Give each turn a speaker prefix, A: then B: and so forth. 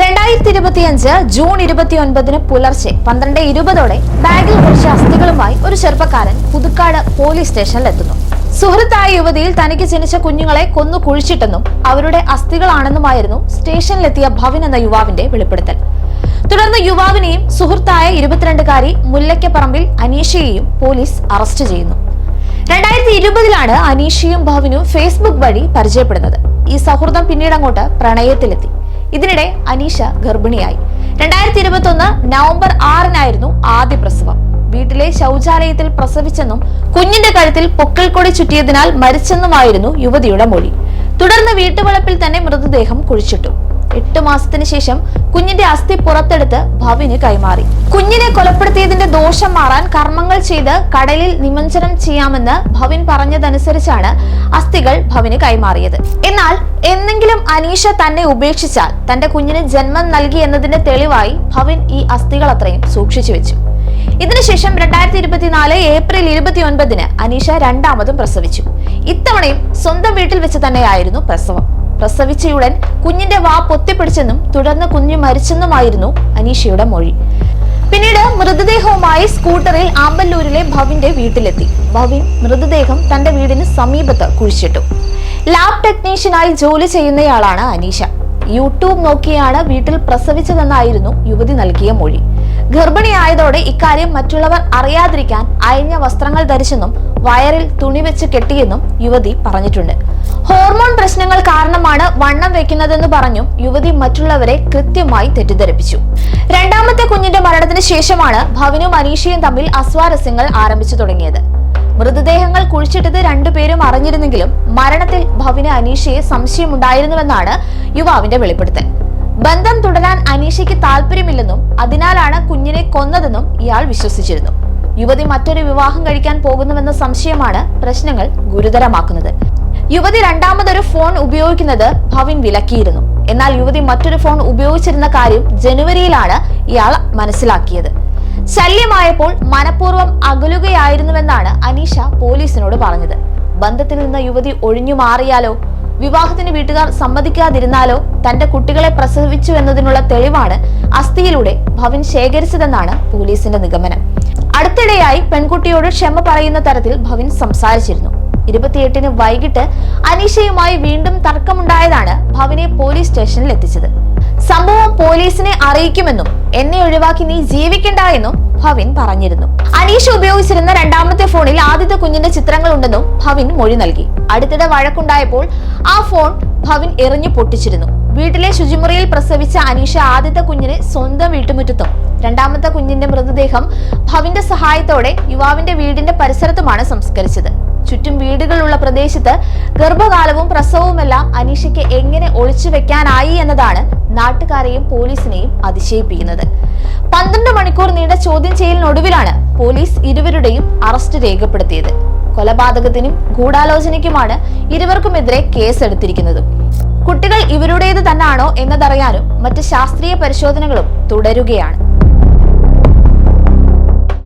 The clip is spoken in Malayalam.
A: രണ്ടായിരത്തി ഇരുപത്തിയഞ്ച് ജൂൺ ഇരുപത്തിയൊൻപതിന് പുലർച്ചെ പന്ത്രണ്ട് ഇരുപതോടെ ബാഗിൽ കുറച്ച് അസ്ഥികളുമായി ഒരു ചെറുപ്പക്കാരൻ പുതുക്കാട് പോലീസ് സ്റ്റേഷനിലെത്തുന്നു. സുഹൃത്തായ യുവതിയിൽ തനിക്ക് ജനിച്ച കുഞ്ഞുങ്ങളെ കൊന്നു കുഴിച്ചിട്ടെന്നും അവരുടെ അസ്ഥികളാണെന്നുമായിരുന്നു സ്റ്റേഷനിലെത്തിയ ഭവൻ എന്ന യുവാവിന്റെ വെളിപ്പെടുത്തൽ. തുടർന്ന് യുവാവിനെയും സുഹൃത്തായ ഇരുപത്തിരണ്ടുകാരി മുല്ലയ്ക്കപ്പറമ്പിൽ അനീഷയെയും പോലീസ് അറസ്റ്റ് ചെയ്യുന്നു. രണ്ടായിരത്തി ഇരുപതിലാണ് അനീഷയും ഭവനും ഫേസ്ബുക്ക് വഴി പരിചയപ്പെടുന്നത്. ഈ സൗഹൃദം പിന്നീട് അങ്ങോട്ട് പ്രണയത്തിലെത്തി. ഇതിനിടെ അനീഷ ഗർഭിണിയായി. രണ്ടായിരത്തി ഇരുപത്തി ഒന്ന് നവംബർ ആറിനായിരുന്നു ആദ്യ പ്രസവം. വീട്ടിലെ ശൗചാലയത്തിൽ പ്രസവിച്ചെന്നും കുഞ്ഞിന്റെ കഴുത്തിൽ പൊക്കിൾക്കൊടി ചുറ്റിയതിനാൽ മരിച്ചെന്നുമായിരുന്നു യുവതിയുടെ മൊഴി. തുടർന്ന് വീട്ടുവളപ്പിൽ തന്നെ മൃതദേഹം കുഴിച്ചിട്ടു. എട്ട് മാസത്തിന് ശേഷം കുഞ്ഞിന്റെ അസ്ഥി പുറത്തെടുത്ത് ഭവിന് കൈമാറി. കുഞ്ഞിനെ കൊലപ്പെടുത്തിയതിന്റെ ദോഷം മാറാൻ കർമ്മങ്ങൾ ചെയ്ത് കടലിൽ നിമഞ്ജനം ചെയ്യാമെന്ന് ഭവിൻ പറഞ്ഞതനുസരിച്ചാണ് അസ്ഥികൾ ഭവിന് കൈമാറിയത്. എന്നാൽ എന്നെങ്കിലും അനീഷ തന്നെ ഉപേക്ഷിച്ചാൽ തന്റെ കുഞ്ഞിന് ജന്മം നൽകി എന്നതിന്റെ തെളിവായി ഭവിൻ ഈ അസ്ഥികൾ അത്രയും സൂക്ഷിച്ചു വെച്ചു. ഇതിനുശേഷം രണ്ടായിരത്തി ഇരുപത്തിനാല് ഏപ്രിൽ ഇരുപത്തി ഒൻപതിന് അനീഷ രണ്ടാമതും പ്രസവിച്ചു. ഇത്തവണയും സ്വന്തം വീട്ടിൽ വെച്ച് തന്നെയായിരുന്നു പ്രസവം. പ്രസവിച്ചയുടൻ കുഞ്ഞിന്റെ വാ പൊത്തിപ്പിടിച്ചെന്നും തുടർന്ന് കുഞ്ഞു മരിച്ചെന്നുമായിരുന്നു അനീഷയുടെ മൊഴി. പിന്നീട് മൃതദേഹവുമായി സ്കൂട്ടറിൽ ആമ്പല്ലൂരിലെ ഭവിന്റെ വീട്ടിലെത്തി. ഭവിൻ മൃതദേഹം തന്റെ വീടിന് സമീപത്ത് കുഴിച്ചിട്ടു. ലാബ് ടെക്നീഷ്യനായി ജോലി ചെയ്യുന്നയാളാണ് അനീഷ. യൂട്യൂബ് നോക്കിയാണ് വീട്ടിൽ പ്രസവിച്ചതെന്നായിരുന്നു യുവതി നൽകിയ മൊഴി. ഗർഭിണിയായതോടെ ഇക്കാര്യം മറ്റുള്ളവർ അറിയാതിരിക്കാൻ അയഞ്ഞ വസ്ത്രങ്ങൾ ധരിച്ചെന്നും വയറിൽ തുണി വെച്ച് കെട്ടിയെന്നും യുവതി പറഞ്ഞിട്ടുണ്ട്. ഹോർമോൺ പ്രശ്നങ്ങൾ കാരണമാണ് വണ്ണം വെക്കുന്നതെന്ന് പറഞ്ഞും യുവതി മറ്റുള്ളവരെ കൃത്യമായി തെറ്റിദ്ധരിപ്പിച്ചു. രണ്ടാമത്തെ കുഞ്ഞിന്റെ മരണത്തിന് ശേഷമാണ് ഭവനും അനീഷയും തമ്മിൽ അസ്വാരസ്യങ്ങൾ ആരംഭിച്ചു തുടങ്ങിയത്. മൃതദേഹങ്ങൾ കുഴിച്ചിട്ടത് രണ്ടുപേരും അറിഞ്ഞിരുന്നെങ്കിലും മരണത്തിൽ ഭവിന് അനീഷയെ സംശയമുണ്ടായിരുന്നുവെന്നാണ് യുവാവിന്റെ വെളിപ്പെടുത്തൽ. ബന്ധം തുടരാൻ അനീഷയ്ക്ക് താല്പര്യമില്ലെന്നും അതിനാലാണ് കുഞ്ഞിനെ കൊന്നതെന്നും ഇയാൾ വിശ്വസിച്ചിരുന്നു. യുവതി മറ്റൊരു വിവാഹം കഴിക്കാൻ പോകുന്നുവെന്ന സംശയമാണ് പ്രശ്നങ്ങൾ ഗുരുതരമാക്കുന്നത്. യുവതി രണ്ടാമതൊരു ഫോൺ ഉപയോഗിക്കുന്നത് ഭവിൻ വിലക്കിയിരുന്നു. എന്നാൽ യുവതി മറ്റൊരു ഫോൺ ഉപയോഗിച്ചിരുന്ന കാര്യം ജനുവരിയിലാണ് ഇയാൾ മനസ്സിലാക്കിയത്. ശല്യമായപ്പോൾ മനഃപൂർവം അകലുകയായിരുന്നുവെന്നാണ് അനീഷ പോലീസിനോട് പറഞ്ഞത്. ബന്ധത്തിൽ നിന്ന് യുവതി ഒഴിഞ്ഞു മാറിയാലോ? വിവാഹത്തിന് വീട്ടുകാർ സമ്മതിക്കാതിരുന്നാലോ? തന്റെ കുട്ടികളെ പ്രസവിച്ചു എന്നതിനുള്ള തെളിവാണ് അസ്ഥിയിലൂടെ ഭവൻ ശേഖരിച്ചതെന്നാണ് പോലീസിന്റെ നിഗമനം. അടുത്തിടെയായി പെൺകുട്ടിയോട് ക്ഷമ പറയുന്ന തരത്തിൽ ഭവിൻ സംസാരിച്ചിരുന്നു. ഇരുപത്തിയെട്ടിന് വൈകിട്ട് അനീഷയുമായി വീണ്ടും തർക്കമുണ്ടായതാണ് ഭവനെ പോലീസ് സ്റ്റേഷനിൽ എത്തിച്ചത്. സംഭവം പോലീസിനെ അറിയിക്കുമെന്നും എന്നെ ഒഴിവാക്കി നീ ജീവിക്കണ്ട എന്നും ഭവിൻ പറഞ്ഞിരുന്നു. അനീഷ ഉപയോഗിച്ചിരുന്ന രണ്ടാമത്തെ ഫോണിൽ ആദ്യത്തെ കുഞ്ഞിന്റെ ചിത്രങ്ങൾ ഉണ്ടെന്നും ഭവിൻ മൊഴി നൽകി. അടുത്തിടെ വഴക്കുണ്ടായപ്പോൾ ആ ഫോൺ ഭവിൻ എറിഞ്ഞു പൊട്ടിച്ചിരുന്നു. വീട്ടിലെ ശുചിമുറിയിൽ പ്രസവിച്ച അനീഷ ആദ്യത്തെ കുഞ്ഞിനെ സ്വന്തം വീട്ടുമുറ്റത്തും രണ്ടാമത്തെ കുഞ്ഞിന്റെ മൃതദേഹം ഭവിന്റെ സഹായത്തോടെ യുവാവിന്റെ വീടിന്റെ പരിസരത്തുമാണ് സംസ്കരിച്ചത്. ചുറ്റും വീടുകളുള്ള പ്രദേശത്ത് ഗർഭകാലവും പ്രസവവുമെല്ലാം അനീഷയ്ക്ക് എങ്ങനെ ഒളിച്ചു വെക്കാനായി എന്നതാണ് നാട്ടുകാരെയും പോലീസിനെയും അതിശയിപ്പിക്കുന്നത്. പന്ത്രണ്ട് മണിക്കൂർ നീണ്ട ചോദ്യം ചെയ്യലിനൊടുവിലാണ് പോലീസ് ഇരുവരുടെയും അറസ്റ്റ് രേഖപ്പെടുത്തിയത്. കൊലപാതകത്തിനും ഗൂഢാലോചനയ്ക്കുമാണ് ഇരുവർക്കുമെതിരെ കേസെടുത്തിരിക്കുന്നതും. കുട്ടികൾ ഇവരുടേത് തന്നെയാണോ എന്നതറിയാനും മറ്റ് ശാസ്ത്രീയ പരിശോധനകളും തുടരുകയാണ്.